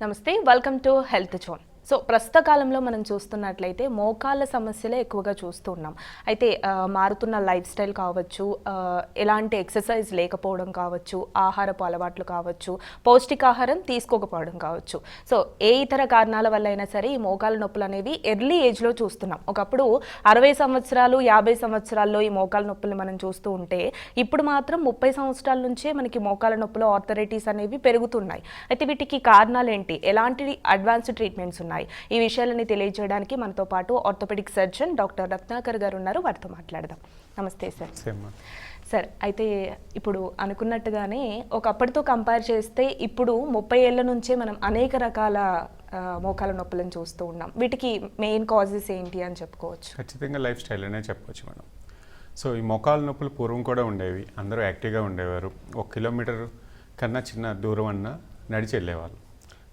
నమస్తే welcome to health zone so ప్రస్తుత కాలంలో మనం చూస్తున్నట్లయితే మోకాళ్ళ సమస్యలే ఎక్కువగా చూస్తూ ఉన్నాం. అయితే మారుతున్న లైఫ్ స్టైల్ కావచ్చు ఎలాంటి ఎక్సర్సైజ్ లేకపోవడం కావచ్చు ఆహారపు అలవాట్లు కావచ్చు పౌష్టికాహారం తీసుకోకపోవడం కావచ్చు. సో ఏ ఇతర కారణాల వల్ల అయినా సరే ఈ మోకాళ్ళ నొప్పులు అనేవి ఎర్లీ ఏజ్లో చూస్తున్నాం. ఒకప్పుడు అరవై సంవత్సరాలు యాభై సంవత్సరాల్లో ఈ మోకాళ్ళ నొప్పులు మనం చూస్తూ ఉంటే ఇప్పుడు మాత్రం ముప్పై సంవత్సరాల నుంచే మనకి మోకాళ్ళ నొప్పులు ఆర్థరైటిస్ అనేవి పెరుగుతున్నాయి. అయితే వీటికి కారణాలు ఏంటి ఎలాంటి అడ్వాన్స్డ్ ట్రీట్మెంట్స్ ఉన్నాయి? ఈ విషయాలని తెలియజేయడానికి మనతో పాటు ఆర్థోపెడిక్ సర్జన్ డాక్టర్ రత్నాకర్ గారు ఉన్నారు. వారితో మాట్లాడదాం. నమస్తే సార్. సార్ అయితే ఇప్పుడు అనుకున్నట్టుగానే ఒకప్పటితో కంపేర్ చేస్తే ఇప్పుడు ముప్పై ఏళ్ళ నుంచే మనం అనేక రకాల మోకాళ్ళ నొప్పులను చూస్తూ ఉన్నాం. వీటికి మెయిన్ కాజెస్ ఏంటి అని చెప్పుకోవచ్చు. ఖచ్చితంగా లైఫ్ స్టైల్ అనే చెప్పొచ్చు మనం. సో ఈ మొకాల నొప్పులు పూర్వం కూడా ఉండేవి. అందరూ యాక్టివ్గా ఉండేవారు. ఒక కిలోమీటర్ కన్నా చిన్న దూరం అన్నా నడిచి వెళ్ళేవాళ్ళు.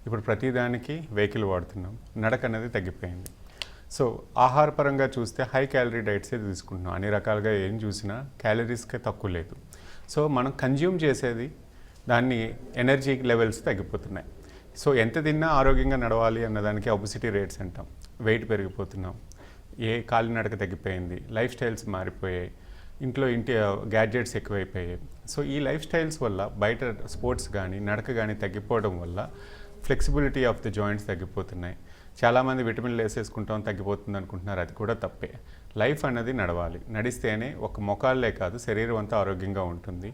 ఇప్పుడు ప్రతిదానికి వెహికల్ వాడుతున్నాం. నడక అనేది తగ్గిపోయింది. సో ఆహారపరంగా చూస్తే హై క్యాలరీ డైట్సే తీసుకుంటున్నాం. అన్ని రకాలుగా ఏం చూసినా క్యాలరీస్కే తక్కువ లేదు. సో మనం కన్జ్యూమ్ చేసేది దాన్ని ఎనర్జీ లెవెల్స్ తగ్గిపోతున్నాయి. సో ఎంత తిన్నా ఆరోగ్యంగా నడవాలి అన్నదానికి ఒబిసిటీ రేట్స్ అంటాం. వెయిట్ పెరిగిపోతున్నాం. ఏ కాలినడక తగ్గిపోయింది. లైఫ్ స్టైల్స్ మారిపోయాయి. ఇంట్లో ఇంటి గ్యాడ్జెట్స్ ఎక్కువైపోయాయి. సో ఈ లైఫ్ స్టైల్స్ వల్ల బయట స్పోర్ట్స్ కానీ నడక కానీ తగ్గిపోవడం వల్ల ఫ్లెక్సిబిలిటీ ఆఫ్ ది జాయింట్స్ తగ్గిపోతున్నాయి. చాలామంది విటమిన్లు వేసేసుకుంటాం తగ్గిపోతుంది అనుకుంటున్నారు. అది కూడా తప్పే. లైఫ్ అన్నది నడవాలి. నడిస్తేనే ఒక మొఖాలే కాదు శరీరం అంతా ఆరోగ్యంగా ఉంటుంది.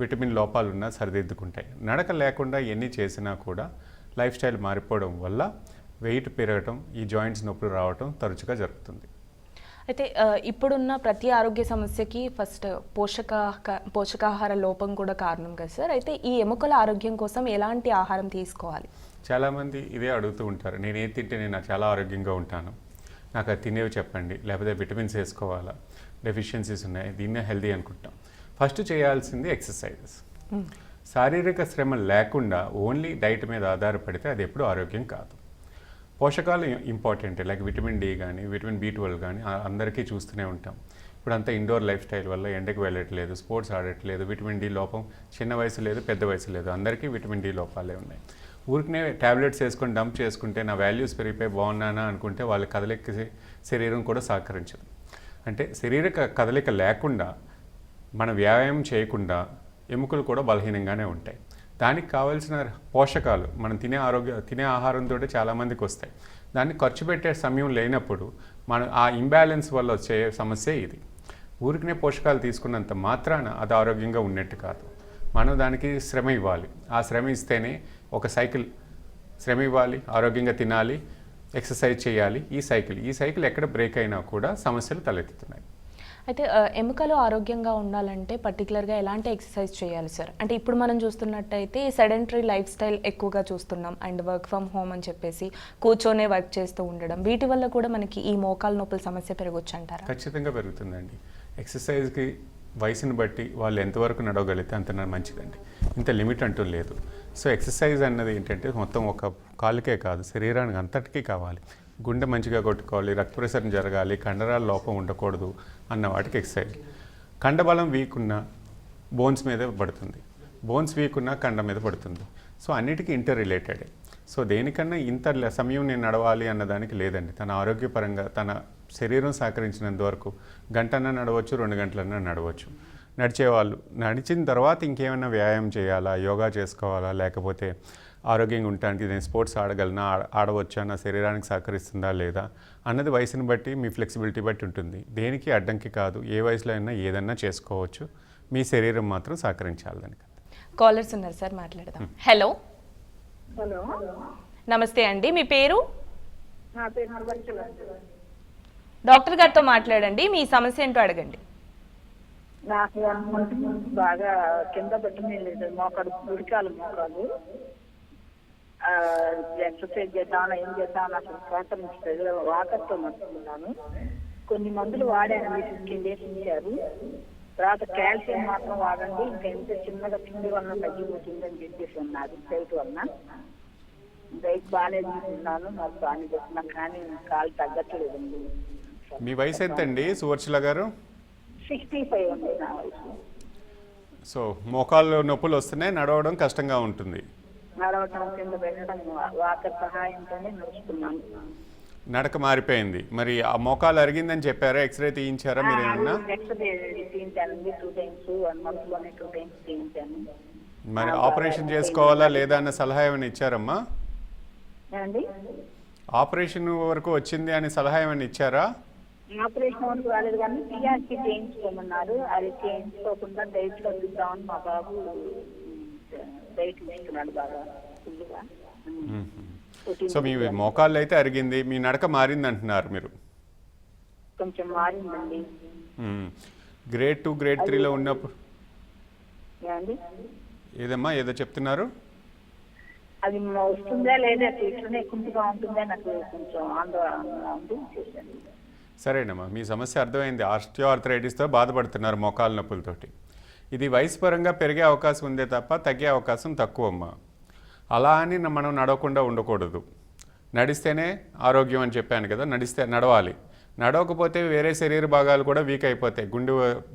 విటమిన్ లోపాలు ఉన్నా సరిదిద్దుకుంటాయి. నడక లేకుండా ఎన్ని చేసినా కూడా లైఫ్ స్టైల్ మారిపోవడం వల్ల వెయిట్ పెరగటం ఈ జాయింట్స్ నొప్పులు రావటం తరచుగా జరుగుతుంది. అయితే ఇప్పుడున్న ప్రతి ఆరోగ్య సమస్యకి ఫస్ట్ పోషక పోషకాహార లోపం కూడా కారణం కదా సార్? అయితే ఈ ఎముకల ఆరోగ్యం కోసం ఎలాంటి ఆహారం తీసుకోవాలి? చాలామంది ఇదే అడుగుతూ ఉంటారు నేను ఏది తింటే నేను చాలా ఆరోగ్యంగా ఉంటాను. నాకు అది తినేవి చెప్పండి లేకపోతే విటమిన్స్ వేసుకోవాలా? డెఫిషియన్సీస్ ఉన్నాయి దీన్నే హెల్దీ అనుకుంటాం. ఫస్ట్ చేయాల్సింది ఎక్సర్సైజెస్. శారీరక శ్రమ లేకుండా ఓన్లీ డైట్ మీద ఆధారపడితే అది ఎప్పుడు ఆరోగ్యం కాదు. పోషకాలు ఇంపార్టెంట్ లైక్ విటమిన్ డి కానీ విటమిన్ బి ట్వెల్వ్ కానీ అందరికీ చూస్తూనే ఉంటాం. ఇప్పుడు అంతా ఇండోర్ లైఫ్ స్టైల్ వల్ల ఎండకు వెళ్ళట్లేదు స్పోర్ట్స్ ఆడట్లేదు విటమిన్ డి లోపం చిన్న వయసు లేదు పెద్ద వయసు లేదు అందరికీ విటమిన్ డి లోపాలే ఉన్నాయి. ఊరికనే ట్యాబ్లెట్స్ వేసుకొని డంప్ చేసుకుంటే నా వాల్యూస్ పెరిగిపోయి బాగున్నానా అనుకుంటే వాళ్ళ కదలిక శరీరం కూడా సహకరించదు. అంటే శరీరక కదలిక లేకుండా మన వ్యాయామం చేయకుండా ఎముకలు కూడా బలహీనంగానే ఉంటాయి. దానికి కావాల్సిన పోషకాలు మనం తినే ఆరోగ్య తినే ఆహారంతో చాలామందికి వస్తాయి. దాన్ని ఖర్చు పెట్టే సమయం లేనప్పుడు మన ఆ ఇంబ్యాలెన్స్ వల్ల వచ్చే సమస్య ఇది. ఊరికనే పోషకాలు తీసుకున్నంత మాత్రాన అది ఆరోగ్యంగా ఉన్నట్టు కాదు. మనం దానికి శ్రమ ఇవ్వాలి. ఆ శ్రమ ఇస్తేనే ఒక సైకిల్ శ్రమ ఇవ్వాలి ఆరోగ్యంగా తినాలి ఎక్సర్సైజ్ చేయాలి ఈ సైకిల్. ఈ సైకిల్ ఎక్కడ బ్రేక్ అయినా కూడా సమస్యలు తలెత్తుతున్నాయి. అయితే ఎముకలు ఆరోగ్యంగా ఉండాలంటే పర్టికులర్గా ఎలాంటి ఎక్సర్సైజ్ చేయాలి సార్? అంటే ఇప్పుడు మనం చూస్తున్నట్టయితే సెడెంటరీ లైఫ్ స్టైల్ ఎక్కువగా చూస్తున్నాం. అండ్ వర్క్ ఫ్రమ్ హోమ్ అని చెప్పేసి కూర్చొనే వర్క్ చేస్తూ ఉండడం. వీటి వల్ల కూడా మనకి ఈ మోకాలు నొప్పుల సమస్య పెరగొచ్చు అంటారా? ఖచ్చితంగా పెరుగుతుందండి. ఎక్సర్సైజ్కి వయసుని బట్టి వాళ్ళు ఎంతవరకు నడవగలిగితే అంత మంచిదండి. ఇంత లిమిట్ అంటూ లేదు. సో ఎక్సర్సైజ్ అన్నది ఏంటంటే మొత్తం ఒక కాలుకే కాదు శరీరానికి అంతటికీ కావాలి. గుండె మంచిగా కొట్టుకోవాలి రక్త ప్రసరణ జరగాలి కండరాల లోపం ఉండకూడదు అన్న వాటికి ఎక్సర్సైజ్. కండబలం వీక్ ఉన్న బోన్స్ మీద పడుతుంది. బోన్స్ వీక్ ఉన్న కండ మీద పడుతుంది. సో అన్నిటికీ ఇంటర్ రిలేటెడ్ సో దేనికన్నా ఇంత సమయం నేను నడవాలి అన్నదానికి లేదండి. తన ఆరోగ్యపరంగా తన శరీరం సహకరించినంత వరకు గంటన్నా నడవచ్చు రెండు గంటలన్నా నడవచ్చు. నడిచేవాళ్ళు. నడిచిన తర్వాత ఇంకేమైనా వ్యాయామం చేయాలా? యోగా చేసుకోవాలా? లేకపోతే ఆరోగ్యంగా ఉండటానికి నేను స్పోర్ట్స్ ఆడగలనా? ఆడ- ఆడవచ్చా? నా శరీరానికి సహకరిస్తుందా లేదా? అన్నది వయసుని బట్టి మీ ఫ్లెక్సిబిలిటీ బట్టి ఉంటుంది. దేనికి అడ్డంకి కాదు. ఏ వయసులో అయినా ఏదన్నా చేసుకోవచ్చు. మీ శరీరం మాత్రం సహకరించాలి దానికి. కాలర్స్ ఉన్నారు సార్ మాట్లాడదాం. హలో. హలో. నమస్తే అండి. మీ పేరు? డాక్టర్ గారితో మాట్లాడండి. మీ సమస్య ఏంటో అడగండి. నాకు ఒంటి బాగా కింద పెట్టిన మోకాడు ఉడికాలి మోకాలు ఎక్సర్సైజ్ చేద్దామని ఏం చేద్దామని అసలు సహకరించలేదు వాకర్తో నడుస్తున్నాను కొన్ని మందులు వాడాను ఫిఫ్టీన్ డేస్ ఇచ్చారు తర్వాత కాల్షియం మాత్రం వాడండి. ఇంకా ఎంత చిన్నగా తిండి వలన తగ్గిపోతుందని చెప్పేసి ఉన్నారు డైట్ వలన. డైట్ బాగానే తీసుకున్నాను. నాకు బాగానే చేస్తున్నా కానీ కాలు తగ్గట్లేదండి. మీ వయసు ఎంతండి సువర్చిల గారు? సిక్స్టీ ఫైవ్ ఉంది నా వయసు సో మోకాళ్ళు నొప్పులు వస్తున్నాయి నడవడం కష్టంగా ఉంటుంది. కింద పెట్టడం వాకర్ సహాయంతోనే నడక మారిపోయింది. మరి ఆ మోకాలు అరిగిందని చెప్పారా? ఎక్స్రే తీయించారా మీరు ఏమన్నా మరి ఆపరేషన్ చేసుకోవాలా లేదా అన్న సలహా ఏమైనా ఇచ్చారమ్మా? ఆపరేషన్ వరకు వచ్చింది అని సలహా ఏమైనా ఇచ్చారా? ఆపరేషన్ వరకు రాలేదు కానీ పిఆర్సీ చేయించుకోమన్నారు. అది చేయించుకోకుండా డైట్లో దిద్దామని మా బాబు డైట్ తీసుకున్నాడు బాగా ఫుల్గా సో మీ మోకాళ్ళు అయితే అరిగింది మీ నడక మారింది అంటున్నారు మీరు. కొంచెం మారిందండి. గ్రేడ్ టూ గ్రేడ్ త్రీలో ఉన్నప్పుడు ఏదమ్మా ఏదో చెప్తున్నారు? అది వస్తుందా లేదా? ఇట్లనే కుంటుగా ఉంటుందా? నాకు కొంచెం ఆందోళన ఉంది సరేనమ్మా మీ సమస్య అర్థమైంది. ఆస్టియో ఆర్థరైటిస్తో బాధపడుతున్నారు మోకాలు నొప్పులతోటి. ఇది వయసు పరంగా పెరిగే అవకాశం ఉందే తప్ప తగ్గే అవకాశం తక్కువ అమ్మా అలా అని మనం నడవకుండా ఉండకూడదు. నడిస్తేనే ఆరోగ్యం అని చెప్పాను కదా నడిస్తే నడవాలి. నడవకపోతే వేరే శరీర భాగాలు కూడా వీక్ అయిపోతాయి. గుండె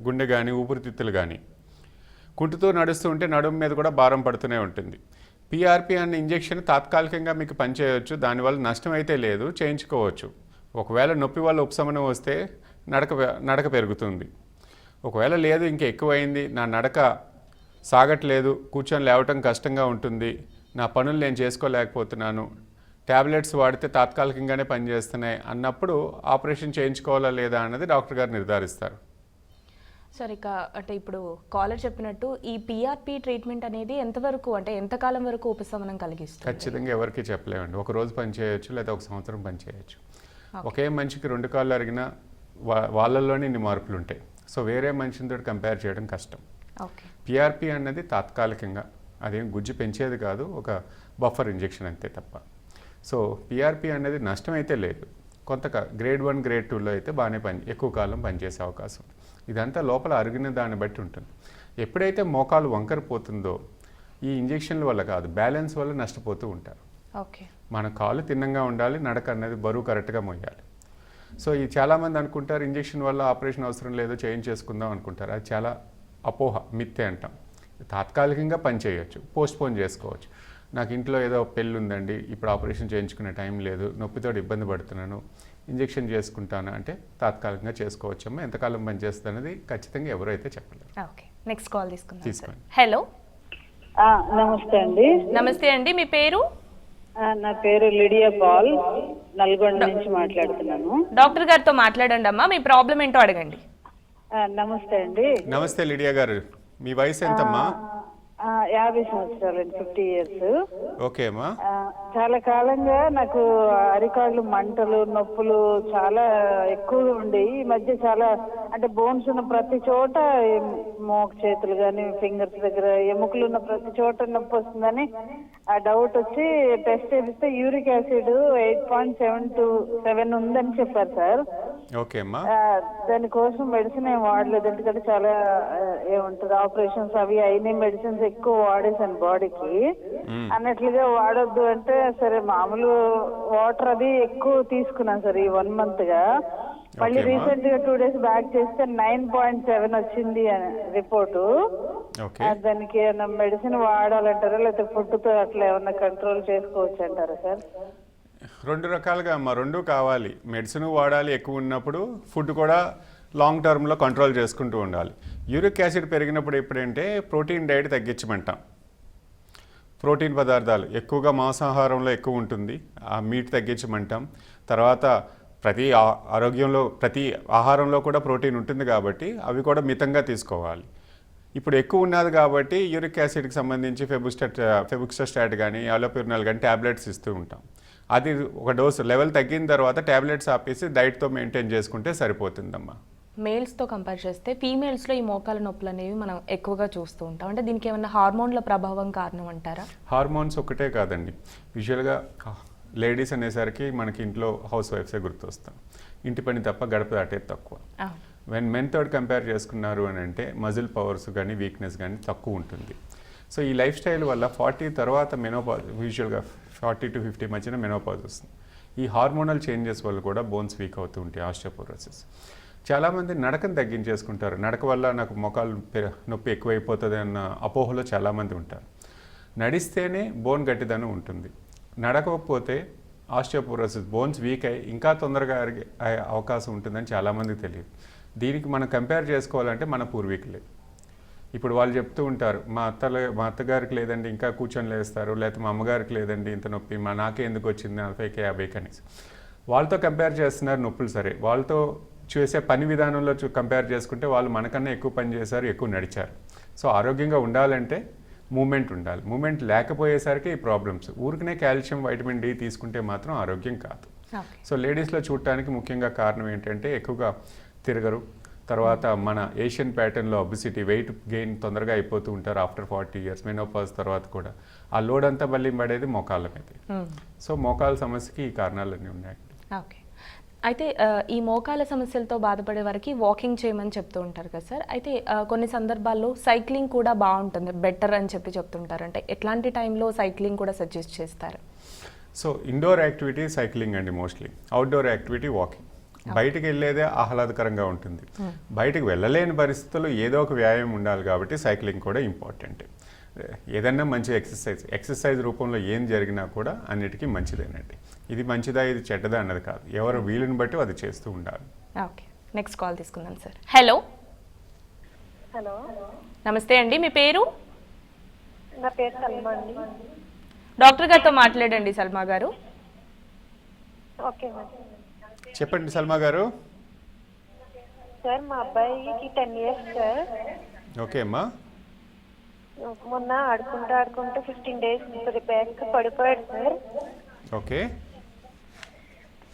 గుండె కానీ ఊపిరితిత్తులు కానీ కుంటుతూ నడుస్తూ ఉంటే నడుము మీద కూడా భారం పడుతూనే ఉంటుంది. పీఆర్పి అనే ఇంజెక్షన్ తాత్కాలికంగా మీకు పనిచేయవచ్చు దానివల్ల నష్టం అయితే లేదు. చేయించుకోవచ్చు. ఒకవేళ నొప్పి వల్ల ఉపశమనం వస్తే నడక నడక పెరుగుతుంది. ఒకవేళ లేదు ఇంకా ఎక్కువైంది నా నడక సాగట్లేదు కూర్చొని లేవటం కష్టంగా ఉంటుంది నా పనులు నేను చేసుకోలేకపోతున్నాను ట్యాబ్లెట్స్ వాడితే తాత్కాలికంగానే పనిచేస్తున్నాయి అన్నప్పుడు ఆపరేషన్ చేయించుకోవాలా లేదా అన్నది డాక్టర్ గారు నిర్ధారిస్తారు. సరే ఇక అంటే ఇప్పుడు కాలర్ చెప్పినట్టు ఈ పిఆర్పి ట్రీట్మెంట్ అనేది ఎంతవరకు అంటే ఎంతకాలం వరకు ఉపశమనం కలిగిస్తుంది? ఖచ్చితంగా ఎవరికి చెప్పలేమండి. ఒక రోజు పని చేయొచ్చు లేదా ఒక సంవత్సరం పని చేయొచ్చు. ఒకే మనిషికి రెండు కాళ్ళు అరిగినా వా వాళ్ళల్లోనే ఇన్ని మార్పులు ఉంటాయి సో వేరే మనిషితో కంపేర్ చేయడం కష్టం. పిఆర్పి అన్నది తాత్కాలికంగా అదేం గుజ్జు పెంచేది కాదు ఒక బఫర్ ఇంజెక్షన్ అంతే తప్ప. సో పిఆర్పి అనేది నష్టం అయితే లేదు. కొంత గ్రేడ్ వన్ గ్రేడ్ టూలో అయితే బాగానే పని ఎక్కువ కాలం పనిచేసే అవకాశం. ఇదంతా లోపల అరిగిన దాన్ని బట్టి ఉంటుంది. ఎప్పుడైతే మోకాలు వంకర పోతుందో ఈ ఇంజెక్షన్ల వల్ల కాదు బ్యాలెన్స్ వల్ల నష్టపోతూ ఉంటారు. ఓకే మన కాలు తిన్నంగా ఉండాలి నడక అనేది బరువు కరెక్ట్గా మోయాలి. సో ఈ చాలామంది అనుకుంటారు ఇంజెక్షన్ వల్ల ఆపరేషన్ అవసరం లేదు చేయించేసుకుందాం అనుకుంటారు. అది చాలా అపోహ మిథ్యే అంటాం. తాత్కాలికంగా పని చేయొచ్చు పోస్ట్పోన్ చేసుకోవచ్చు. నాకు ఇంట్లో ఏదో పెళ్ళి ఉందండి ఇప్పుడు ఆపరేషన్ చేయించుకునే టైం లేదు నొప్పితో ఇబ్బంది పడుతున్నాను ఇంజెక్షన్ చేసుకుంటాను అంటే తాత్కాలికంగా చేసుకోవచ్చమ్మా ఎంతకాలం పని చేస్తుంది అనేది ఖచ్చితంగా ఎవరైతే చెప్పలేరు. ఓకే నెక్స్ట్ కాల్ తీసుకుందాం. హలో. ఆ, నమస్తే అండి. నమస్తే అండి మీ పేరు? నా పేరు లిడియా పాల్. నల్గొండ నుంచి మాట్లాడుతున్నాను. డాక్టర్ గారితో మాట్లాడండి అమ్మా. మీ ప్రాబ్లం ఏంటో అడగండి. ఆ, నమస్తే అండి. నమస్తే లిడియా గారు. మీ వయసు ఎంతమ్మా? ఆ, యాభై సంవత్సరాలండి ఫిఫ్టీ ఇయర్స్. ఓకే అమ్మా. చాలా కాలంగా నాకు అరికాళ్ళు మంటలు నొప్పులు చాలా ఎక్కువగా ఉండేవి ఈ మధ్య చాలా అంటే బోన్స్ ఉన్న ప్రతి చోట మోక చేతులు కానీ ఫింగర్స్ దగ్గర ఎముకలు ఉన్న ప్రతి చోట నొప్పి వస్తుందని ఆ డౌట్ వచ్చి టెస్ట్ చేపిస్తే uric acid eight point seven to seven ఉందని చెప్పారు సార్. దానికోసం మెడిసిన్ ఏం వాడలేదు ఎందుకంటే చాలా ఏముంటది ఆపరేషన్స్ అవి అయినాయి మెడిసిన్స్ ఎక్కువ వాడేసాను బాడీకి అన్నట్లుగా వాడొద్దు అంటే సరే మామూలు వాటర్ అది ఎక్కువ తీసుకున్నాను సార్ ఈ వన్ మంత్గా. మళ్ళీ. రీసెంట్గా టూ డేస్ బ్యాక్ చేస్తే నైన్ పాయింట్ సెవెన్ వచ్చింది రిపోర్టు ఓకే. దానికి ఏమన్నా మెడిసిన్ వాడాలంటారా లేకపోతే ఫుడ్తో అట్లా ఏమన్నా కంట్రోల్ చేసుకోవచ్చు అంటారా సార్? రెండు రకాలుగా అమ్మ రెండు కావాలి. మెడిసిన్ వాడాలి ఎక్కువ ఉన్నప్పుడు ఫుడ్ కూడా లాంగ్ టర్మ్లో కంట్రోల్ చేసుకుంటూ ఉండాలి. యూరిక్ యాసిడ్ పెరిగినప్పుడు ఎప్పుడంటే ప్రోటీన్ డైట్ తగ్గించమంటాం. ప్రోటీన్ పదార్థాలు ఎక్కువగా మాంసాహారంలో ఎక్కువ ఉంటుంది. ఆ మీట్ తగ్గించమంటాం. తర్వాత ప్రతి ఆ- ఆరోగ్యంలో ప్రతి ఆహారంలో కూడా ప్రోటీన్ ఉంటుంది కాబట్టి అవి కూడా మితంగా తీసుకోవాలి. ఇప్పుడు ఎక్కువ ఉన్నది కాబట్టి యూరిక్ యాసిడ్కి సంబంధించి ఫెబుస్టట్ ఫెబుక్సోస్టాట్ కానీ అలోపిర్నాల్ కానీ ట్యాబ్లెట్స్ ఇస్తూ ఉంటాం. అది ఒక డోసు లెవెల్ తగ్గిన తర్వాత ట్యాబ్లెట్స్ ఆపేసి డైట్తో మెయింటైన్ చేసుకుంటే సరిపోతుందమ్మా. మేల్స్తో కంపేర్ చేస్తే ఫీమేల్స్లో ఈ మోకాల నొప్పులు అనేవి మనం ఎక్కువగా చూస్తూ ఉంటాం. అంటే దీనికి ఏమైనా హార్మోన్ల ప్రభావం కారణం అంటారా? హార్మోన్స్ ఒకటే కాదండి. యూజువల్గా లేడీస్ అనేసరికి మనకి ఇంట్లో హౌస్ వైఫ్సే గుర్తొస్తాం. ఇంటి పని తప్ప గడప దాటేది తక్కువ. వెన్ మెన్ తోటి కంపేర్ చేసుకున్నారు అని అంటే మజిల్ పవర్స్ కానీ వీక్నెస్ కానీ తక్కువ ఉంటుంది. సో ఈ లైఫ్ స్టైల్ వల్ల ఫార్టీ తర్వాత మెనోపాజ్ యూజువల్గా ఫార్టీ టు ఫిఫ్టీ మధ్యన మెనోపాజ్ వస్తుంది. ఈ హార్మోనల్ చేంజెస్ వల్ల కూడా బోన్స్ వీక్ అవుతూ ఉంటాయి ఆస్టియోపోరోసిస్. చాలామంది నడకను తగ్గించేసుకుంటారు. నడక వల్ల నాకు మొఖాలు నొప్పి ఎక్కువైపోతుంది అన్న అపోహలో చాలామంది ఉంటారు. నడిస్తేనే బోన్ గట్టిదనం ఉంటుంది. నడకపోతే ఆస్టియోపోరోసిస్ బోన్స్ వీక్ అయ్యి ఇంకా తొందరగా అరిగే అవకాశం ఉంటుందని చాలామందికి తెలియదు. దీనికి మనం కంపేర్ చేసుకోవాలంటే మన పూర్వీకులే. ఇప్పుడు వాళ్ళు చెప్తూ ఉంటారు మా అత్తల మా అత్తగారికి లేదండి ఇంకా కూర్చొని లేస్తారు లేకపోతే మా అమ్మగారికి లేదండి ఇంత నొప్పి మా నాకే ఎందుకు వచ్చింది నలభైకి యాభైకి అనేసి. వాళ్ళతో కంపేర్ చేస్తున్నారు నొప్పులు సరే వాళ్ళతో చేసే పని విధానంలో చూ కంపేర్ చేసుకుంటే వాళ్ళు మనకన్నా ఎక్కువ పని చేశారు ఎక్కువ నడిచారు. సో ఆరోగ్యంగా ఉండాలంటే మూమెంట్ ఉండాలి. మూమెంట్ లేకపోయేసరికి ఈ ప్రాబ్లమ్స్. ఊరికనే కాల్షియం వైటమిన్ డి తీసుకుంటే మాత్రం ఆరోగ్యం కాదు. సో లేడీస్లో చూడటానికి ముఖ్యంగా కారణం ఏంటంటే ఎక్కువగా తిరగరు తర్వాత మన ఏషియన్ ప్యాటర్న్లో ఒబిసిటీ వెయిట్ గెయిన్ తొందరగా అయిపోతూ ఉంటారు ఆఫ్టర్ ఫార్టీ ఇయర్స్ మెనోపాజ్ తర్వాత కూడా. ఆ లోడ్ అంతా మళ్ళీ పడేది మోకాళ్ళ మీద. సో మోకాళ్ళ సమస్యకి ఈ కారణాలన్నీ ఉన్నాయి ఓకే అయితే ఈ మోకాల సమస్యలతో బాధపడే వారికి వాకింగ్ చేయమని చెప్తూ ఉంటారు కదా సార్. అయితే కొన్ని సందర్భాల్లో సైక్లింగ్ కూడా బాగుంటుంది. బెటర్ అని చెప్పి చెప్తుంటారు. అంటే ఎట్లాంటి టైంలో సైక్లింగ్ కూడా సజెస్ట్ చేస్తారు? సో ఇండోర్ యాక్టివిటీ సైక్లింగ్ అండి మోస్ట్లీ అవుట్డోర్ యాక్టివిటీ వాకింగ్ బయటికి వెళ్ళేదే ఆహ్లాదకరంగా ఉంటుంది. బయటికి వెళ్ళలేని పరిస్థితుల్లో ఏదో ఒక వ్యాయామం ఉండాలి కాబట్టి సైక్లింగ్ కూడా ఇంపార్టెంట్. ఏదన్నా మంచి ఎక్సర్సైజ్ ఎక్సర్సైజ్ రూపంలో ఏం జరిగినా కూడా అన్నిటికీ మంచిదేనండి. ఇది మంచిదా ఇది చెడ్డదా అన్నది కాదు. ఎవరు వీలుని బట్టి అది చేస్తూ ఉండాలి. ఓకే. నెక్స్ట్ కాల్ తీసుకుందాం సార్. హలో. హలో. నమస్తే అండి మీ పేరు? నా పేరు సల్మా అండి. డాక్టర్ గారితో మాట్లాడండి సల్మా గారు. Okay madam. చెప్పండి సల్మా గారు. సార్ మా అబ్బాయికి టెన్ ఇయర్స్ సార్. ఓకే అమ్మా. మొన్న ఆడుకుంటూ ఆడుకుంటూ ఫిఫ్టీన్ డేస్ బ్యాక్ పడిపోయాడు సార్. ఓకే.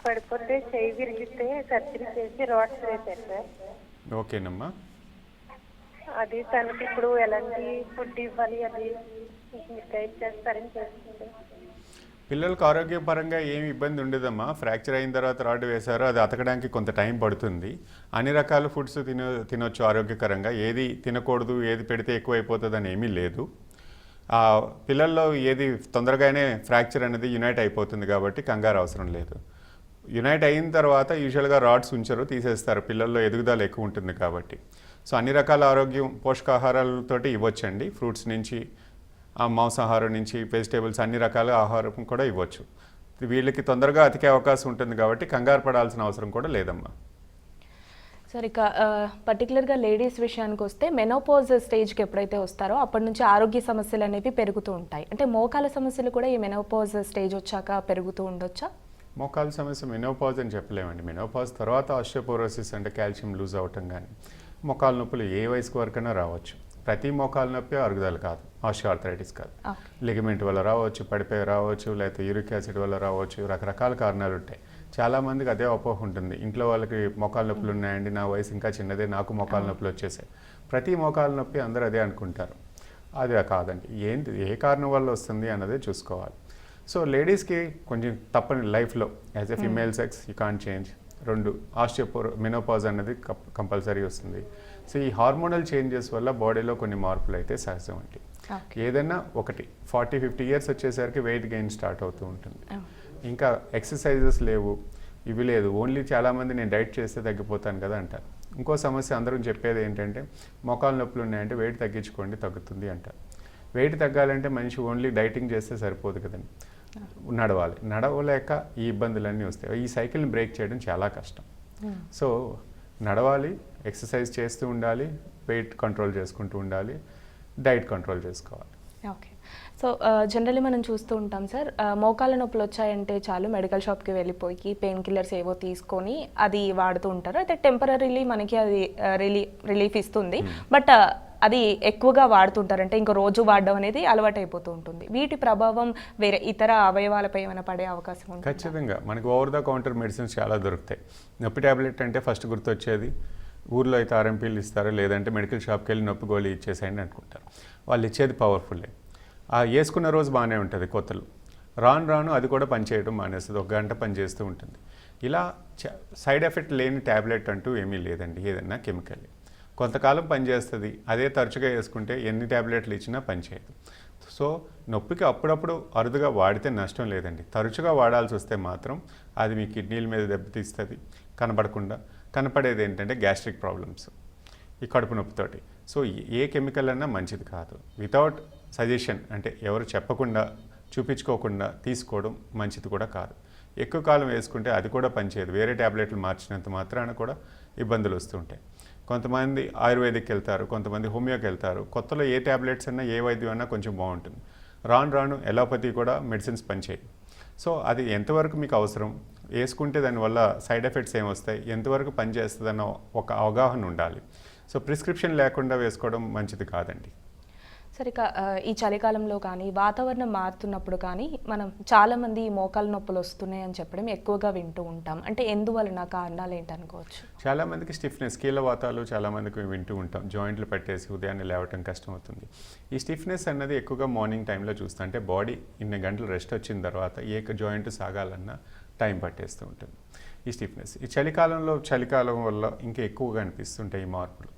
పడిపోతే చెయ్యి విరిగితే సర్జరీ చేసి రాడ్స్ వేశారు సార్. ఓకేనమ్మా. అది తనకి ఇప్పుడు ఎలాంటి ఫుడ్ ఇవ్వాలి అది గైడ్ చేస్తారని చేస్తుంది. పిల్లలకు ఆరోగ్యపరంగా ఏమి ఇబ్బంది ఉండదమ్మా. ఫ్రాక్చర్ అయిన తర్వాత రాడ్ వేశారు అది అతకడానికి కొంత టైం పడుతుంది. అన్ని రకాల ఫుడ్స్ తిన తినొచ్చు ఆరోగ్యకరంగా. ఏది తినకూడదు ఏది పెడితే ఎక్కువైపోతుందని ఏమీ లేదు. పిల్లల్లో ఏది తొందరగానే ఫ్రాక్చర్ అనేది యునైట్ అయిపోతుంది కాబట్టి కంగారు అవసరం లేదు. యునైట్ అయిన తర్వాత యూజువల్గా రాడ్స్ ఉంచరు తీసేస్తారు. పిల్లల్లో ఎదుగుదల ఎక్కువ ఉంటుంది కాబట్టి. సో అన్ని రకాల ఆరోగ్యం పోషకాహారాలతోటి ఇవ్వచ్చండి. ఫ్రూట్స్ నుంచి మాంసాహారం నుంచి వెజిటేబుల్స్ అన్ని రకాల ఆహారం కూడా ఇవ్వచ్చు. వీళ్ళకి తొందరగా అతికే అవకాశం ఉంటుంది కాబట్టి కంగారు పడాల్సిన అవసరం కూడా లేదమ్మా. సార్ ఇక పర్టికులర్గా లేడీస్ విషయానికి వస్తే మెనోపోజ్ స్టేజ్కి ఎప్పుడైతే వస్తారో అప్పటి నుంచి ఆరోగ్య సమస్యలు అనేవి పెరుగుతూ ఉంటాయి. అంటే మోకాల సమస్యలు కూడా ఈ మెనోపోజ్ స్టేజ్ వచ్చాక పెరుగుతూ ఉండొచ్చా? మోకాల సమస్య మెనోపాజ్ అని చెప్పలేమండి. మెనోపాజ్ తర్వాత ఆస్టియోపోరోసిస్ అంటే కాల్షియం లూజ్ అవటం కానీ మోకాల నొప్పులు ఏ వయసుకు వరకైనా రావచ్చు. ప్రతి మోకాల నొప్పి అరుగుదల కాదు ఆస్టియోఆర్థరైటిస్ కాదు. లిగమెంట్ వల్ల రావచ్చు పడిపోయి రావచ్చు లేకపోతే యూరిక్ యాసిడ్ వల్ల రావచ్చు రకరకాల కారణాలు ఉంటాయి. చాలామందికి అదే అపోహ ఉంటుంది. ఇంట్లో వాళ్ళకి మోకాల నొప్పులు ఉన్నాయండి నా వయసు ఇంకా చిన్నదే నాకు మోకాల నొప్పులు వచ్చేసాయి. ప్రతి మోకాల నొప్పి అందరూ అదే అనుకుంటారు. అది కాదండి. ఏంటి ఏ కారణం వల్ల వస్తుంది అన్నదే చూసుకోవాలి. సో లేడీస్కి కొంచెం తప్పని లైఫ్లో as a female sex you can change. రెండు ఆస్టియోపోర్ మెనోపాజ్ అనేది కంపల్సరీ వస్తుంది. సో ఈ హార్మోనల్ చేంజెస్ వల్ల బాడీలో కొన్ని మార్పులు అయితే సహజం అండి. ఏదైనా ఒకటి ఫార్టీ ఫిఫ్టీ ఇయర్స్ వచ్చేసరికి వెయిట్ గెయిన్ స్టార్ట్ అవుతూ ఉంటుంది. ఇంకా ఎక్సర్సైజెస్ లేవు ఇవి లేదు ఓన్లీ చాలామంది నేను డైట్ చేస్తే తగ్గిపోతాను కదా అంటారు. ఇంకో సమస్య అందరూ చెప్పేది ఏంటంటే మోకాలు నొప్పులు ఉన్నాయంటే వెయిట్ తగ్గించుకోండి తగ్గుతుంది అంటారు. వెయిట్ తగ్గాలంటే మనిషి ఓన్లీ డైటింగ్ చేస్తే సరిపోదు కదండి. నడవాలి. నడవలేక ఈ ఇబ్బందులన్నీ వస్తాయి. ఈ సైకిల్ని బ్రేక్ చేయడం చాలా కష్టం. సో నడవాలి ఎక్సర్సైజ్ చేస్తూ ఉండాలి వెయిట్ కంట్రోల్ చేసుకుంటూ ఉండాలి డైట్ కంట్రోల్ చేసుకోవాలి. ఓకే. సో జనరల్లీ మనం చూస్తూ ఉంటాం సార్ మోకాళ్ళ నొప్పులు వచ్చాయంటే చాలు మెడికల్ షాప్కి వెళ్ళిపోయి పెయిన్ కిల్లర్స్ ఏవో తీసుకొని అది వాడుతూ ఉంటారు. అయితే టెంపరీలీ మనకి అది రిలీ రిలీఫ్ ఇస్తుంది. బట్ అది ఎక్కువగా వాడుతుంటారు అంటే ఇంకా రోజు వాడడం అనేది అలవాటైపోతూ ఉంటుంది. వీటి ప్రభావం వేరే ఇతర అవయవాలపై ఏమైనా పడే అవకాశం ఉంటుంది? ఖచ్చితంగా. మనకు ఓవర్ ద కౌంటర్ మెడిసిన్స్ చాలా దొరుకుతాయి. నొప్పి ట్యాబ్లెట్ అంటే ఫస్ట్ గుర్తొచ్చేది ఊర్లో అయితే ఆర్ఎంపీలు ఇస్తారు లేదంటే మెడికల్ షాప్కి వెళ్ళి నొప్పి గోళీ ఇచ్చేసేయండి అనుకుంటారు. వాళ్ళు ఇచ్చేది పవర్ఫుల్లే ఆ వేసుకున్న రోజు బాగానే ఉంటుంది కొత్తలు. రాను రాను అది కూడా పనిచేయడం మానేస్తుంది. ఒక గంట పనిచేస్తూ ఉంటుంది. ఇలా చ- సైడ్ ఎఫెక్ట్ లేని ట్యాబ్లెట్ అంటూ ఏమీ లేదండి. ఏదన్నా కెమికల్ కొంతకాలం పనిచేస్తుంది అదే తరచుగా వేసుకుంటే ఎన్ని ట్యాబ్లెట్లు ఇచ్చినా పనిచేయదు సో నొప్పికి అప్పుడప్పుడు అరుదుగా వాడితే నష్టం లేదండి. తరచుగా వాడాల్సి వస్తే మాత్రం అది మీ కిడ్నీల మీద దెబ్బతీస్తుంది కనపడకుండా కనపడేది ఏంటంటే గ్యాస్ట్రిక్ ప్రాబ్లమ్స్ ఈ కడుపు నొప్పితోటి. సో ఏ కెమికల్ అన్నా మంచిది కాదు. వితౌట్ సజెషన్ అంటే ఎవరు చెప్పకుండా చూపించుకోకుండా తీసుకోవడం మంచిది కూడా కాదు. ఎక్కువ కాలం వేసుకుంటే అది కూడా పనిచేయదు వేరే ట్యాబ్లెట్లు మార్చినంత మాత్రాన కూడా ఇబ్బందులు వస్తుంటాయి కొంతమంది ఆయుర్వేదిక్ వెళ్తారు కొంతమంది హోమియోకి వెళ్తారు. కొత్తలో ఏ ట్యాబ్లెట్స్ అన్నా ఏ వైద్యం అన్నా కొంచెం బాగుంటుంది. రాను రాను ఎలోపతి కూడా మెడిసిన్స్ పనిచేయి సో అది ఎంతవరకు మీకు అవసరం? వేసుకుంటే దానివల్ల సైడ్ ఎఫెక్ట్స్ ఏమొస్తాయి ఎంతవరకు పనిచేస్తుందన్న ఒక అవగాహన ఉండాలి. సో ప్రిస్క్రిప్షన్ లేకుండా వేసుకోవడం మంచిది కాదండి. సరే ఈ చలికాలంలో కానీ వాతావరణం మారుతున్నప్పుడు కానీ మనం చాలామంది ఈ మోకాల నొప్పులు వస్తున్నాయి అని చెప్పడం ఎక్కువగా వింటూ ఉంటాం అంటే ఎందువలన కారణాలు ఏంటనుకోవచ్చు చాలామందికి స్టిఫ్నెస్ కీళ్ళవాతాలు చాలామందికి వింటూ ఉంటాం జాయింట్లు పెట్టేసి ఉదయాన్నే లేవటం కష్టం అవుతుంది ఈ స్టిఫ్నెస్ అన్నది ఎక్కువగా మార్నింగ్ టైంలో చూస్తాం అంటే బాడీ ఇన్ని గంటలు రెస్ట్ వచ్చిన తర్వాత ఏ జాయింట్ సాగాలన్నా టైం పట్టేస్తూ ఉంటుంది ఈ స్టిఫ్నెస్ ఈ చలికాలంలో చలికాలం వల్ల ఇంకా ఎక్కువగా అనిపిస్తుంటాయి ఈ మార్పులు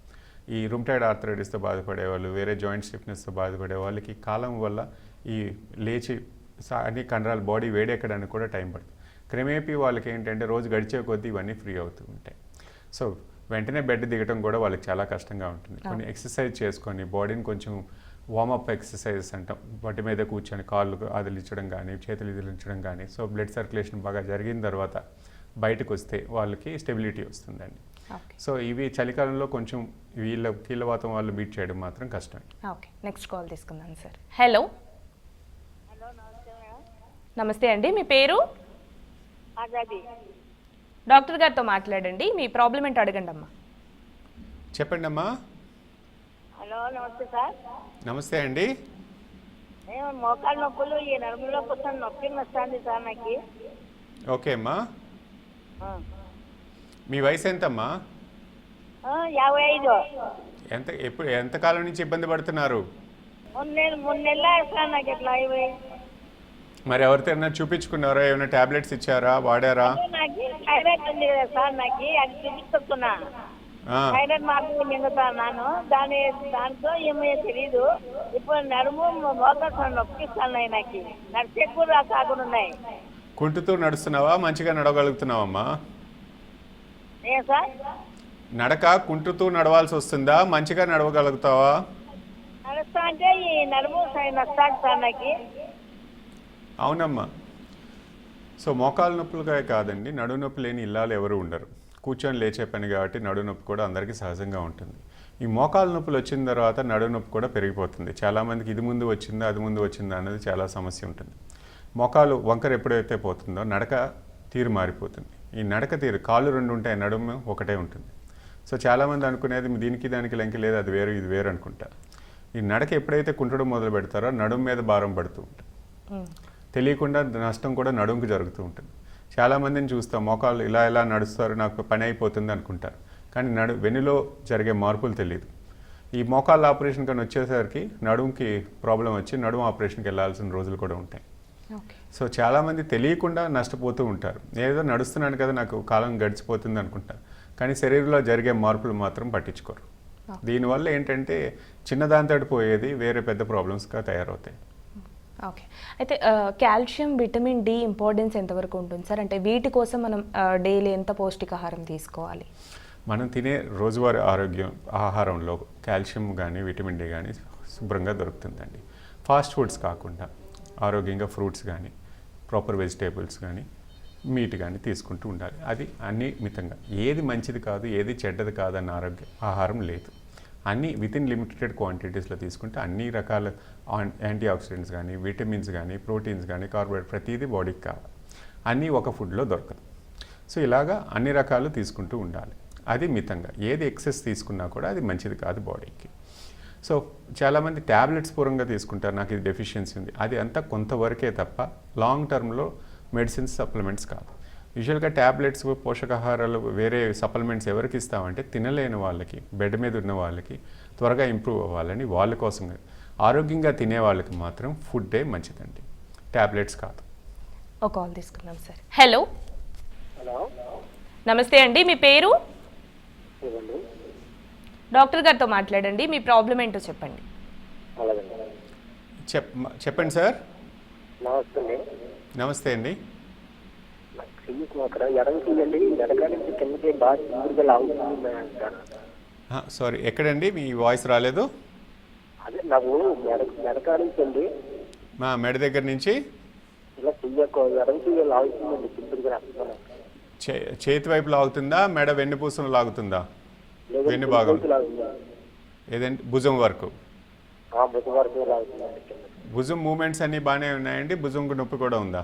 ఈ రుమ్టైడ్ ఆర్థరైటిస్తో బాధపడే వాళ్ళు వేరే జాయింట్ స్టిఫ్నెస్తో బాధపడే వాళ్ళకి కాలం వల్ల ఈ లేచి అన్ని కండరాలు బాడీ వేడెక్కడానికి కూడా టైం పడుతుంది. క్రమేపీ వాళ్ళకి ఏంటంటే రోజు గడిచే కొద్దీ ఇవన్నీ ఫ్రీ అవుతూ ఉంటాయి. సో వెంటనే బెడ్ దిగటం కూడా వాళ్ళకి చాలా కష్టంగా ఉంటుంది. కొన్ని ఎక్సర్సైజ్ చేసుకొని బాడీని కొంచెం వార్మప్ ఎక్సర్సైజెస్ అంటాం. వాటి మీద కూర్చొని కాళ్ళు అదిలించడం కానీ చేతులు ఇదిలించడం కానీ సో బ్లడ్ సర్క్యులేషన్ బాగా జరిగిన తర్వాత బయటకు వస్తే వాళ్ళకి స్టెబిలిటీ వస్తుందండి. సో ఇవి చలికాలంలో కొంచెం వీళ్ళ కీళ్ళవాతం వాళ్ళు బీట్ చేయడం మాత్రం కష్టం ఓకే నెక్స్ట్ కాల్ తీసుకుందాం సార్ హలో నమస్తే అండి. మీ పేరు? డాక్టర్ గారితో మాట్లాడండి. మీ ప్రాబ్లం ఏంటో అడగండి అమ్మా చెప్పండి అమ్మా. హలో నమస్తే సార్. నమస్తే అండి. మోకాలు నొప్పులు ఈ నడుములో కొంచెం నొప్పి వస్తుంది సార్ నాకు. ఓకే అమ్మా. మీ వయసు ఎంతమ్మా? యాభై ఐదు. ఎంత ఎప్పుడు ఎంతకాలం నుంచి ఇబ్బంది పడుతున్నారు? మరి ఎవరితోనైనా చూపించుకున్నారా? ఏమైనా టాబ్లెట్స్ ఇచ్చారా? వాడారా? థైరాయిడ్ దాని దాంతో ఏమో తెలియదు ఇప్పుడు నడుము నాకు. నడిచే కూడా కాకుండా ఉన్నాయి. కుంటుతూ నడుస్తున్నావా? మంచిగా నడవగలుగుతున్నావమ్మా? నడక కుంటుతూ నడవాల్సి వస్తుందా? మంచిగా నడవగలుగుతావా? నడుస్తా అంటే ఈ నడుము సైన్ వస్తాడు సార్ నాకు. అవునమ్మా. సో మోకాలు నొప్పులుగా కాదండి. నడుము నొప్పి లేని ఇల్లాలు ఎవరు ఉండరు. కూర్చొని లేచే పని కాబట్టి నడుము నొప్పి కూడా అందరికీ సహజంగా ఉంటుంది. ఈ మోకాలు నొప్పులు వచ్చిన తర్వాత నడుము నొప్పి కూడా పెరిగిపోతుంది. చాలామందికి ఇది ముందు వచ్చిందా అది ముందు వచ్చిందా అనేది చాలా సమస్య ఉంటుంది. మోకాలు వంకర ఎప్పుడైతే పోతుందో నడక తీరు మారిపోతుంది. ఈ నడక తీరు కాళ్ళు రెండు ఉంటాయి నడుము ఒకటే ఉంటుంది. సో చాలామంది అనుకునేది దీనికి దానికి లెంకి లేదు అది వేరు ఇది వేరు అనుకుంటారు ఈ నడక ఎప్పుడైతే కుంటడం మొదలు పెడతారో నడుము మీద భారం పడుతూ ఉంటుంది. తెలియకుండా నష్టం కూడా నడుముకు జరుగుతూ ఉంటుంది. చాలామందిని చూస్తాం మోకాళ్ళు ఇలా ఇలా నడుస్తారు నాకు పని అయిపోతుంది అనుకుంటారు. కానీ నడు వెన్నులో జరిగే మార్పులు తెలియదు ఈ మోకాళ్ళ ఆపరేషన్ కానీ వచ్చేసరికి నడుముకి ప్రాబ్లం వచ్చి నడుము ఆపరేషన్కి వెళ్ళాల్సిన రోజులు కూడా ఉంటాయి. సో చాలామంది తెలియకుండా నష్టపోతూ ఉంటారు. ఏదో నడుస్తున్నాను కదా నాకు కాలం గడిచిపోతుంది అనుకుంటారు కానీ శరీరంలో జరిగే మార్పులు మాత్రం పట్టించుకోరు. దీనివల్ల ఏంటంటే చిన్నదాంతో పోయేది వేరే పెద్ద ప్రాబ్లమ్స్గా తయారవుతాయి. ఓకే. అయితే కాల్షియం విటమిన్ డి ఇంపార్టెన్స్ ఎంతవరకు ఉంటుంది సార్? అంటే వీటి కోసం మనం డైలీ ఎంత పౌష్టికాహారం తీసుకోవాలి? మనం తినే రోజువారీ ఆరోగ్యం ఆహారంలో కాల్షియం కానీ విటమిన్ డి కానీ శుభ్రంగా దొరుకుతుందండి. ఫాస్ట్ ఫుడ్స్ కాకుండా ఆరోగ్యంగా ఫ్రూట్స్ కానీ ప్రాపర్ వెజిటేబుల్స్ కానీ మీట్ కానీ తీసుకుంటూ ఉండాలి. అది అన్ని మితంగా. ఏది మంచిది కాదు ఏది చెడ్డది కాదన్న ఆరోగ్య ఆహారం లేదు. అన్ని విత్ ఇన్ లిమిటెడ్ క్వాంటిటీస్లో తీసుకుంటే అన్ని రకాల యాంటీ ఆక్సిడెంట్స్ కానీ విటమిన్స్ కానీ ప్రోటీన్స్ కానీ కార్బోహైడ్రేట్ ప్రతిదీ బాడీకి కావాలి. అన్నీ ఒక ఫుడ్లో దొరకదు. సో ఇలాగా అన్ని రకాలు తీసుకుంటూ ఉండాలి. అది మితంగా. ఏది ఎక్సెస్ తీసుకున్నా కూడా అది మంచిది కాదు బాడీకి సో చాలామంది ట్యాబ్లెట్స్ పూర్వంగా తీసుకుంటారు నాకు ఇది డెఫిషియన్సీ ఉంది. అది అంతా కొంతవరకే తప్ప లాంగ్ టర్మ్లో మెడిసిన్స్ సప్లిమెంట్స్ కాదు. యూజువల్గా ట్యాబ్లెట్స్ పోషకాహారాలు వేరే సప్లిమెంట్స్ ఎవరికి ఇస్తామంటే తినలేని వాళ్ళకి బెడ్ మీద ఉన్న వాళ్ళకి త్వరగా ఇంప్రూవ్ అవ్వాలని వాళ్ళ కోసం ఆరోగ్యంగా తినే వాళ్ళకి మాత్రం ఫుడ్డే మంచిదండి. ట్యాబ్లెట్స్ కాదు. ఒక కాల్ తీసుకుందాం సార్ హలో హలో నమస్తే అండి మీ పేరు? డాక్టర్ గారితో మాట్లాడండి మీ ప్రాబ్లం ఏంటో చెప్పండి. అలాగండి. చెప్ చెప్పండి సార్. నమస్తే అండి. నమస్తే అండి. సార్ ఎక్కడండి? మీ వాయిస్ రాలేదు. మా మెడ దగ్గర నుంచి? చేతి వైపు లాగుతుందా? మెడ వెన్నుపూసను లాగుతుందా? వెన్ను భాగం. ఏదంటే భుజం వరకు. భుజం మూమెంట్స్ అన్నీ బాగానే ఉన్నాయండి భుజంకు నొప్పి కూడా ఉందా?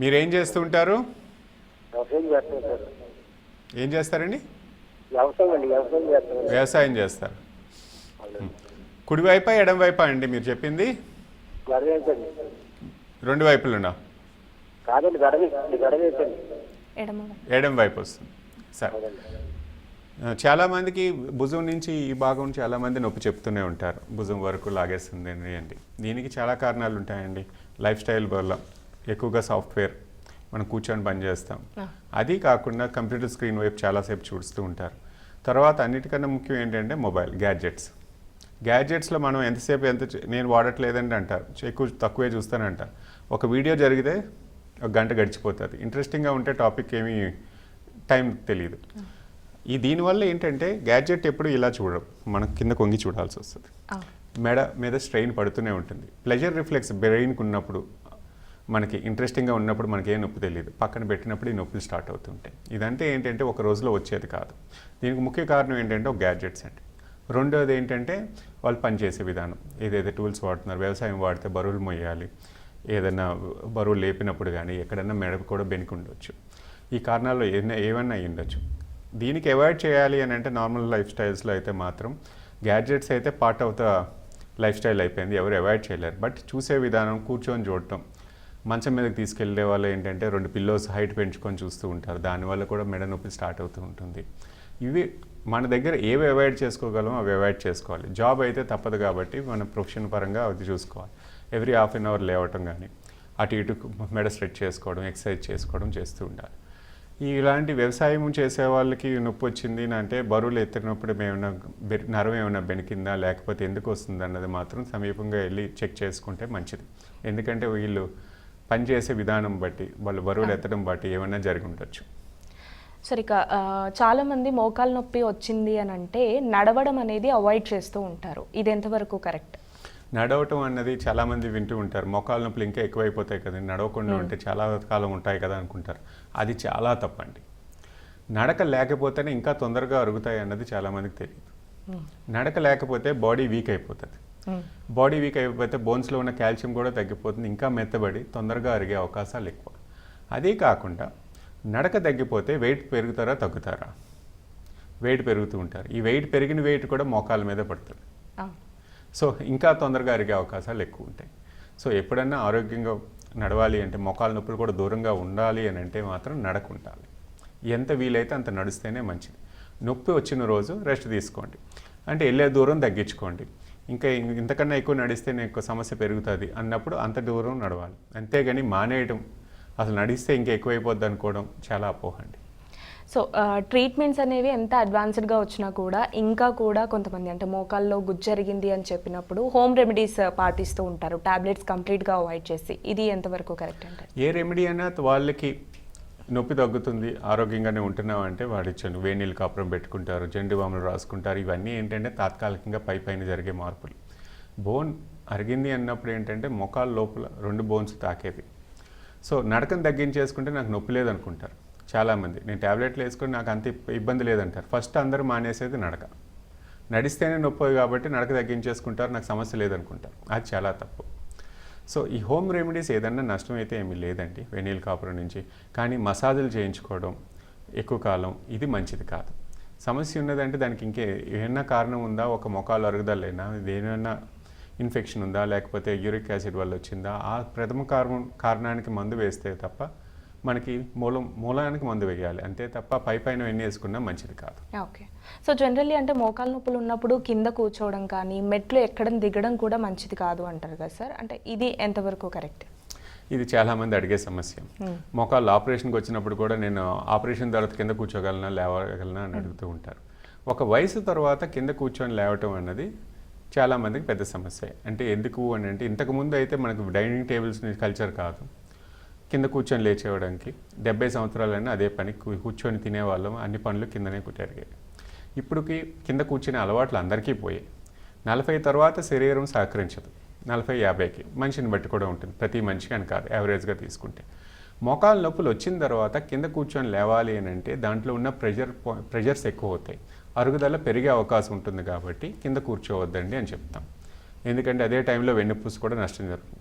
మీరేం చేస్తూ ఉంటారు? వ్యవసాయం చేస్తాం సార్. ఏం చేస్తారండి? వ్యవసాయం చేస్తారు. కుడివైపా ఎడం వైపా అండి మీరు చెప్పింది? రెండు వైపులున్నా కాదండి ఎడమ ఎడం వైపు వస్తుంది. సరే. చాలామందికి భుజం నుంచి ఈ భాగం చాలామంది నొప్పి చెప్తూనే ఉంటారు. భుజం వరకు లాగేస్తుంది అండి. దీనికి చాలా కారణాలు ఉంటాయండి. లైఫ్ స్టైల్ వల్ల ఎక్కువగా సాఫ్ట్వేర్ మనం కూర్చొని పని చేస్తాం. అది కాకుండా కంప్యూటర్ స్క్రీన్ వైపు చాలాసేపు చూస్తూ ఉంటారు. తర్వాత అన్నిటికన్నా ముఖ్యం ఏంటంటే మొబైల్ గ్యాడ్జెట్స్. గ్యాడ్జెట్స్లో మనం ఎంతసేపు ఎంత నేను వాడట్లేదండి అంటారు. ఎక్కువ తక్కువే చూస్తానంటారు. ఒక వీడియో జరిగితే ఒక గంట గడిచిపోతుంది. ఇంట్రెస్టింగ్గా ఉంటే టాపిక్ ఏమీ టైం తెలియదు. ఈ దీనివల్ల ఏంటంటే గ్యాడ్జెట్ ఎప్పుడు ఇలా చూడడం మనం కింద కొంగి చూడాల్సి వస్తుంది. మెడ మీద స్ట్రెయిన్ పడుతూనే ఉంటుంది. ప్లెజర్ రిఫ్లెక్స్ బ్రెయిన్కి ఉన్నప్పుడు మనకి ఇంట్రెస్టింగ్గా ఉన్నప్పుడు మనకి ఏ నొప్పి తెలియదు. పక్కన పెట్టినప్పుడు ఈ నొప్పులు స్టార్ట్ అవుతుంటాయి. ఇదంటే ఏంటంటే ఒక రోజులో వచ్చేది కాదు. దీనికి ముఖ్య కారణం ఏంటంటే ఒక గ్యాడ్జెట్స్ అండి. రెండోది ఏంటంటే వాళ్ళు పనిచేసే విధానం. ఏదైతే టూల్స్ వాడుతున్నారు వ్యవసాయం వాడితే బరువులు మొయ్యాలి ఏదైనా బరువు లేపినప్పుడు కానీ ఎక్కడైనా మెడకు కూడా బెనికి ఉండొచ్చు. ఈ కారణాల్లో ఏదైనా ఏమన్నా అయి ఉండొచ్చు. దీనికి అవాయిడ్ చేయాలి అని అంటే నార్మల్ లైఫ్ స్టైల్స్లో అయితే మాత్రం గ్యాడ్జెట్స్ అయితే part of the lifestyle అయిపోయింది. ఎవరు అవాయిడ్ చేయలేరు. బట్ చూసే విధానం కూర్చొని చూడటం. మంచం మీదకి తీసుకెళ్ళే వాళ్ళు ఏంటంటే రెండు పిల్లోస్ హైట్ పెంచుకొని చూస్తూ ఉంటారు. దానివల్ల కూడా మెడ నొప్పి స్టార్ట్ అవుతూ ఉంటుంది. ఇవి మన దగ్గర ఏవి అవాయిడ్ చేసుకోగలమో అవి అవాయిడ్ చేసుకోవాలి. జాబ్ అయితే తప్పదు కాబట్టి మన ప్రొఫెషన్ పరంగా అది చూసుకోవాలి. ఎవ్రీ హాఫ్ అన్ అవర్ లేవటం కానీ అటు ఇటు మెడ స్ట్రెచ్ చేసుకోవడం ఎక్సర్సైజ్ చేసుకోవడం చేస్తూ ఉండాలి. ఇలాంటి వ్యవసాయం చేసే వాళ్ళకి నొప్పి వచ్చింది అంటే బరువులు ఎత్తినప్పుడు ఏమైనా నరం ఏమైనా బెనికిందా లేకపోతే ఎందుకు వస్తుంది అన్నది మాత్రం సమీపంగా వెళ్ళి చెక్ చేసుకుంటే మంచిది. ఎందుకంటే వీళ్ళు పనిచేసే విధానం బట్టి వాళ్ళు బరువులు ఎత్తడం బట్టి ఏమైనా జరిగి ఉండొచ్చు. సరే ఇక మోకాలు నొప్పి వచ్చింది అని అంటే నడవడం అనేది అవాయిడ్ చేస్తూ ఉంటారు. ఇది ఎంతవరకు కరెక్ట్? నడవటం అన్నది చాలామంది వింటూ ఉంటారు. మోకాళ్ళ నొప్పులు ఇంకా ఎక్కువైపోతాయి కదండి. నడవకుండా ఉంటే చాలా కాలం ఉంటాయి కదా అనుకుంటారు. అది చాలా తప్పండి. నడక లేకపోతేనే ఇంకా తొందరగా అరుగుతాయి అన్నది చాలామందికి తెలియదు. నడక లేకపోతే బాడీ వీక్ అయిపోతుంది. బాడీ వీక్ అయిపోతే బోన్స్లో ఉన్న కాల్షియం కూడా తగ్గిపోతుంది. ఇంకా మెత్తబడి తొందరగా అరిగే అవకాశాలు ఎక్కువ. అదే కాకుండా నడక తగ్గిపోతే వెయిట్ పెరుగుతారా తగ్గుతారా? వెయిట్ పెరుగుతూ ఉంటారు. ఈ వెయిట్ పెరిగిన వెయిట్ కూడా మోకాల మీద పడుతుంది. సో ఇంకా తొందరగా అరిగే అవకాశాలు ఎక్కువ ఉంటాయి. సో ఎప్పుడన్నా ఆరోగ్యంగా నడవాలి అంటే మొఖాల నొప్పులు కూడా దూరంగా ఉండాలి అని అంటే మాత్రం నడక ఉండాలి ఎంత వీలైతే అంత నడిస్తేనే మంచిది. నొప్పి వచ్చిన రోజు రెస్ట్ తీసుకోండి. అంటే వెళ్ళే దూరం తగ్గించుకోండి. ఇంకా ఇంతకన్నా ఎక్కువ నడిస్తే ఎక్కువ సమస్య పెరుగుతుంది అన్నప్పుడు అంత దూరం నడవాలి. అంతేగాని మానేయడం అసలు నడిస్తే ఇంకా ఎక్కువైపోద్ది అనుకోవడం చాలా అపోహ అండి. సో ట్రీట్మెంట్స్ అనేవి ఎంత అడ్వాన్స్డ్గా వచ్చినా కూడా ఇంకా కూడా కొంతమంది అంటే మోకాల్లో గుజ్జు జరిగింది అని చెప్పినప్పుడు హోమ్ రెమెడీస్ పాటిస్తూ ఉంటారు. టాబ్లెట్స్ కంప్లీట్గా అవాయిడ్ చేసి. ఇది ఎంతవరకు కరెక్ట్ అంటే? ఏ రెమెడీ అయినా వాళ్ళకి నొప్పి తగ్గుతుంది ఆరోగ్యంగానే ఉంటున్నాం అంటే వాడిచ్చాను. వేణీలు కాపురం పెట్టుకుంటారు జెండు బాములు రాసుకుంటారు. ఇవన్నీ ఏంటంటే తాత్కాలికంగా పై పైన జరిగే మార్పులు. బోన్ అరిగింది అన్నప్పుడు ఏంటంటే మొఖాల లోపల రెండు బోన్స్ తాకేవి. సో నడకను తగ్గించేసుకుంటే నాకు నొప్పి లేదనుకుంటారు. చాలామంది. నేను ట్యాబ్లెట్లు వేసుకొని నాకు అంత ఇబ్బంది లేదంటారు. ఫస్ట్ అందరూ మానేసేది నడక. నడిస్తేనే నొప్పి కాబట్టి నడక తగ్గించేసుకుంటారు నాకు సమస్య లేదనుకుంటారు. అది చాలా తప్పు. సో ఈ హోమ్ రెమెడీస్ ఏదన్నా నష్టం అయితే ఏమీ లేదండి. వెనీల్ కాపురం నుంచి. కానీ మసాజులు చేయించుకోవడం ఎక్కువ కాలం ఇది మంచిది కాదు. సమస్య ఉన్నదంటే దానికి ఇంకే ఏమైనా కారణం ఉందా? ఒక మొఖాలు అరుగుదలైనా? ఏమైనా ఇన్ఫెక్షన్ ఉందా? లేకపోతే యూరిక్ యాసిడ్ వల్ల వచ్చిందా? ఆ ప్రథమ కారణం కారణానికి మందు వేస్తే తప్ప మనకి మూలం మూలానికి మందు వేయాలి. అంతే తప్ప పై పైన ఎన్ని వేసుకున్నా మంచిది కాదు. ఓకే సో జనరల్లీ అంటే మోకాలు నొప్పులు ఉన్నప్పుడు కింద కూర్చోవడం కానీ మెట్లు ఎక్కడం దిగడం కూడా మంచిది కాదు అంటారు కదా సార్. అంటే ఇది ఎంతవరకు కరెక్ట్? ఇది చాలామంది అడిగే సమస్య. మోకాళ్ళు ఆపరేషన్కి వచ్చినప్పుడు కూడా నేను ఆపరేషన్ తర్వాత కింద కూర్చోగలనా లేవగలనా అని అడుగుతూ ఉంటారు. ఒక వయసు తర్వాత కింద కూర్చొని లేవటం అన్నది చాలామందికి పెద్ద సమస్య. అంటే ఎందుకు అని అంటే ఇంతకుముందు అయితే మనకు డైనింగ్ టేబుల్స్ కల్చర్ కాదు. కింద కూర్చొని లేచేయడానికి డెబ్బై సంవత్సరాలైనా అదే పని కూర్చొని తినేవాళ్ళం. అన్ని పనులు కిందనే కుట్టారిగాయి. ఇప్పుడుకి కింద కూర్చునే అలవాట్లు అందరికీ పోయాయి. నలభై తర్వాత శరీరం సహకరించదు. నలభై యాభైకి మనిషిని బట్టి కూడా ఉంటుంది. ప్రతి మనిషికి అని కాదు యావరేజ్గా తీసుకుంటే. మోకాల నొప్పులు వచ్చిన తర్వాత కింద కూర్చొని లేవాలి అని అంటే దాంట్లో ఉన్న ప్రెషర్ ప్రెషర్స్ ఎక్కువ అవుతాయి అరుగుదల పెరిగే అవకాశం ఉంటుంది కాబట్టి కింద కూర్చోవద్దండి అని చెప్తాం. ఎందుకంటే అదే టైంలో వెన్నుపూస కూడా నష్టం జరుగుతుంది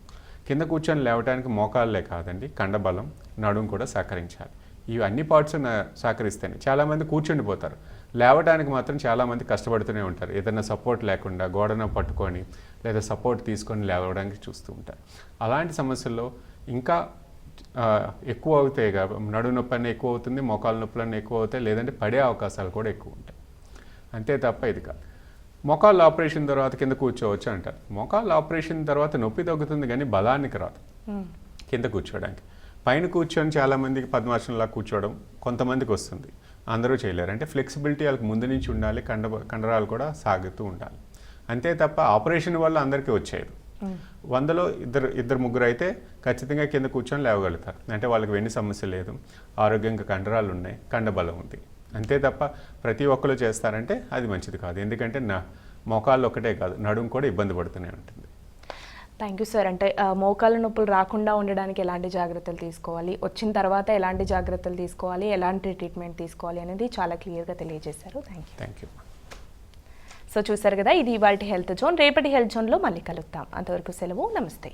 కింద కూర్చొని లేవటానికి మోకాళ్ళే కాదండి కండబలం నడుం కూడా సహకరించాలి. ఇవి అన్ని పార్ట్స్ సహకరిస్తాయి చాలామంది కూర్చుండిపోతారు. లేవడానికి మాత్రం చాలామంది కష్టపడుతూనే ఉంటారు. ఏదైనా సపోర్ట్ లేకుండా గోడన పట్టుకొని లేదా సపోర్ట్ తీసుకొని లేవడానికి చూస్తూ ఉంటారు. అలాంటి సమస్యల్లో ఇంకా ఎక్కువ అవుతాయి కాబట్టి నడు నొప్పి అన్నీ ఎక్కువ అవుతుంది మోకాలు నొప్పులన్నీ ఎక్కువ అవుతాయి లేదంటే పడే అవకాశాలు కూడా ఎక్కువ ఉంటాయి. అంతే తప్ప ఇది కాదు. మోకాళ్ళ ఆపరేషన్ తర్వాత కింద కూర్చోవచ్చు అంటారు. మోకాళ్ళ ఆపరేషన్ తర్వాత నొప్పి తగ్గుతుంది కానీ బలానికి రాదు. కింద కూర్చోవడానికి పైన కూర్చొని చాలామందికి పద్మాసనంలా కూర్చోవడం కొంతమందికి వస్తుంది. అందరూ చేయలేరు. అంటే ఫ్లెక్సిబిలిటీ వాళ్ళకి ముందు నుంచి ఉండాలి కండ కండరాలు కూడా సాగుతూ ఉండాలి. అంతే తప్ప ఆపరేషన్ వల్ల అందరికీ వచ్చేది వందలో ఇద్దరు ఇద్దరు ముగ్గురు అయితే ఖచ్చితంగా కింద కూర్చొని లేవగలుగుతారు. అంటే వాళ్ళకి వెన్ను సమస్య లేదు ఆరోగ్యంగా కండరాలు ఉన్నాయి కండబలం ఉంది. అంతే తప్ప ప్రతి ఒక్కరు చేస్తారంటే అది మంచిది కాదు. ఎందుకంటే నా మోకాళ్ళు ఒకటే కాదు నడుము కూడా ఇబ్బంది పడుతూనే ఉంటుంది. థ్యాంక్ యూ సార్ అంటే మోకాళ్ళ నొప్పులు రాకుండా ఉండడానికి ఎలాంటి జాగ్రత్తలు తీసుకోవాలి? వచ్చిన తర్వాత ఎలాంటి జాగ్రత్తలు తీసుకోవాలి? ఎలాంటి ట్రీట్మెంట్ తీసుకోవాలి అనేది చాలా క్లియర్గా తెలియజేశారు. Thank you thank you so చూసారు కదా ఇది ఇవాళ హెల్త్ జోన్. రేపటి హెల్త్ జోన్లో మళ్ళీ కలుద్దాం. అంతవరకు సెలవు. నమస్తే.